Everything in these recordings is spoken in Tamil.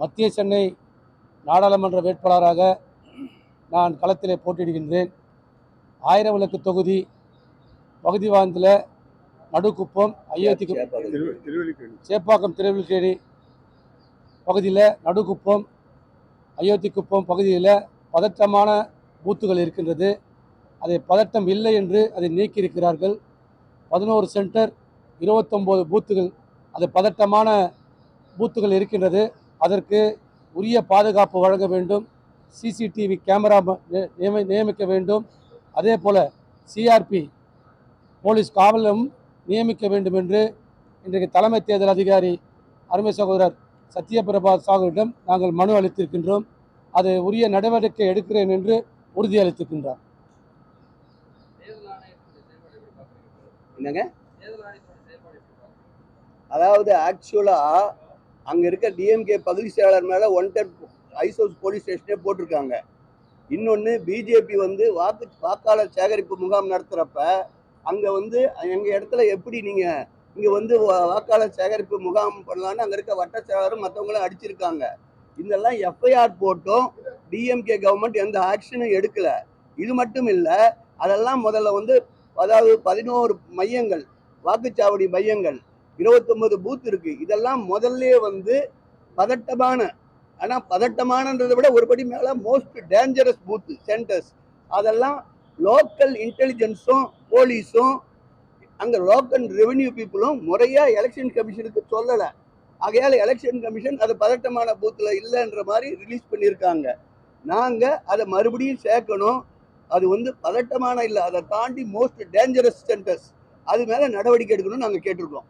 மத்திய சென்னை நாடாளுமன்ற வேட்பாளராக நான் களத்திலே போட்டியிடுகின்றேன். ஆயிரம் விளக்கு தொகுதி பகுதி வாய்ந்தில் நடுக்குப்பம் அயோத்தி சேப்பாக்கம். திருவள்ளிக்கேணி பகுதியில் நடுக்குப்பம் அயோத்திக்குப்பம் பகுதியில் பதற்றமான பூத்துகள் இருக்கின்றது. அதை பதட்டம் இல்லை என்று அதை நீக்கியிருக்கிறார்கள். பதினோரு சென்டர் இருபத்தொம்போது பூத்துகள் அது பதட்டமான பூத்துகள் இருக்கின்றது. அதற்கு உரிய பாதுகாப்பு வழங்க வேண்டும். சிசிடிவி கேமரா நியமி நியமிக்க வேண்டும். அதே போல் சிஆர்பி போலீஸ் காவலும் நியமிக்க வேண்டும் என்று இன்றைக்கு தலைமை தேர்தல் அதிகாரி அருமை சகோதரர் சத்யபிரபா சாகுவிடம் நாங்கள் மனு அளித்திருக்கின்றோம். அது உரிய நடவடிக்கை எடுக்கிறேன் என்று உறுதியளித்திருக்கின்றார் என்னங்க? அதாவது ஆக்சுவலாக அங்கே இருக்க டிஎம்கே பகுதி செயலாளர் மேலே மேல ஐஸ் ஹவுஸ் போலீஸ் ஸ்டேஷனே போட்டிருக்காங்க. இன்னொன்று பிஜேபி வந்து வாக்கு வாக்காளர் சேகரிப்பு முகாம் நடத்துகிறப்ப அங்கே வந்து எங்கள் இடத்துல எப்படி நீங்கள் இங்கே வந்து வாக்காளர் சேகரிப்பு முகாம் பண்ணலான்னு அங்கே இருக்க வட்ட செயலாளரும் மற்றவங்களும் அடிச்சிருக்காங்க. இதெல்லாம் எஃப்ஐஆர் போட்டும் டிஎம்கே கவர்மெண்ட் எந்த ஆக்ஷனும் எடுக்கலை. இது மட்டும் இல்லை அதெல்லாம் முதல்ல வந்து அதாவது பதினோரு மையங்கள் வாக்குச்சாவடி மையங்கள் இருபத்தொன்பது பூத் இருக்கு. இதெல்லாம் முதல்ல வந்து பதட்டமான ஆனா பதட்டமானன்றதை விட ஒருபடி மேல மோஸ்ட் டேஞ்சரஸ் பூத் சென்டர்ஸ் அதெல்லாம் லோக்கல் இன்டெலிஜென்ஸும் போலீஸும் அங்க லோக்கல் ரெவென்யூ பீப்புளும் முறையா எலெக்ஷன் கமிஷனுக்கு சொல்லல. ஆகையால் எலெக்ஷன் கமிஷன் அது பதட்டமான பூத்தில் இல்லைன்ற மாதிரி ரிலீஸ் பண்ணியிருக்காங்க. நாங்கள் அதை மறுபடியும் சேர்க்கணும். அது வந்து பதட்டமான இல்லை. அதை தாண்டி மோஸ்ட் டேஞ்சரஸ் சென்டர்ஸ் அது மேலே நடவடிக்கை எடுக்கணும்னு நாங்கள் கேட்டிருக்கோம்.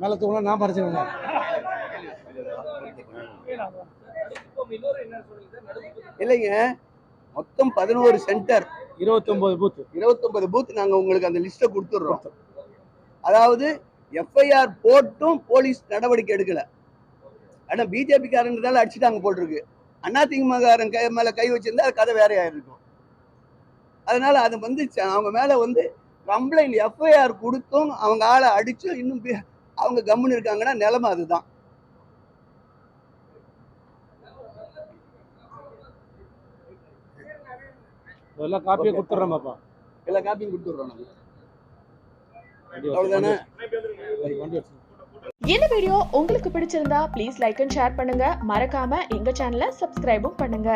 மேலே தூங்கலாம் நான் பறிச்சிருங்க இல்லைங்க மொத்தம் பதினோரு சென்டர் இருபத்தொம்போது பூத்து இருபத்தொன்பது பூத் நாங்க உங்களுக்கு அந்த லிஸ்ட்டை கொடுத்துட்றோம். அதாவது எஃப்ஐஆர் போட்டும் போலீஸ் நடவடிக்கை எடுக்கல. ஆனா பிஜேபி காரன்றதால அடிச்சுட்டாங்க போட்டிருக்கு அதிமுககாரன் கை மேல கை வச்சிருந்தா அது கதை வேறையா இருக்கும். அதனால அது வந்து அவங்க மேல வந்து கம்ப்ளைண்ட் எஃப்ஐஆர் கொடுத்தும் அவங்க ஆளை அடிச்சும் இன்னும் அவங்க கம்முன்னு இருக்காங்கன்னா நிலைமை அதுதான். இதெல்லாம் காப்பியை கொடுத்துட்றேன் பாப்பா. எல்லா காப்பியும் கொடுத்துட்றோம் இந்த வீடியோ உங்களுக்கு பிடிச்சிருந்தா ப்ளீஸ் லைக் அண்ட் ஷேர் பண்ணுங்க. மறக்காம எங்க சேனலை சப்ஸ்கிரைபும் பண்ணுங்க.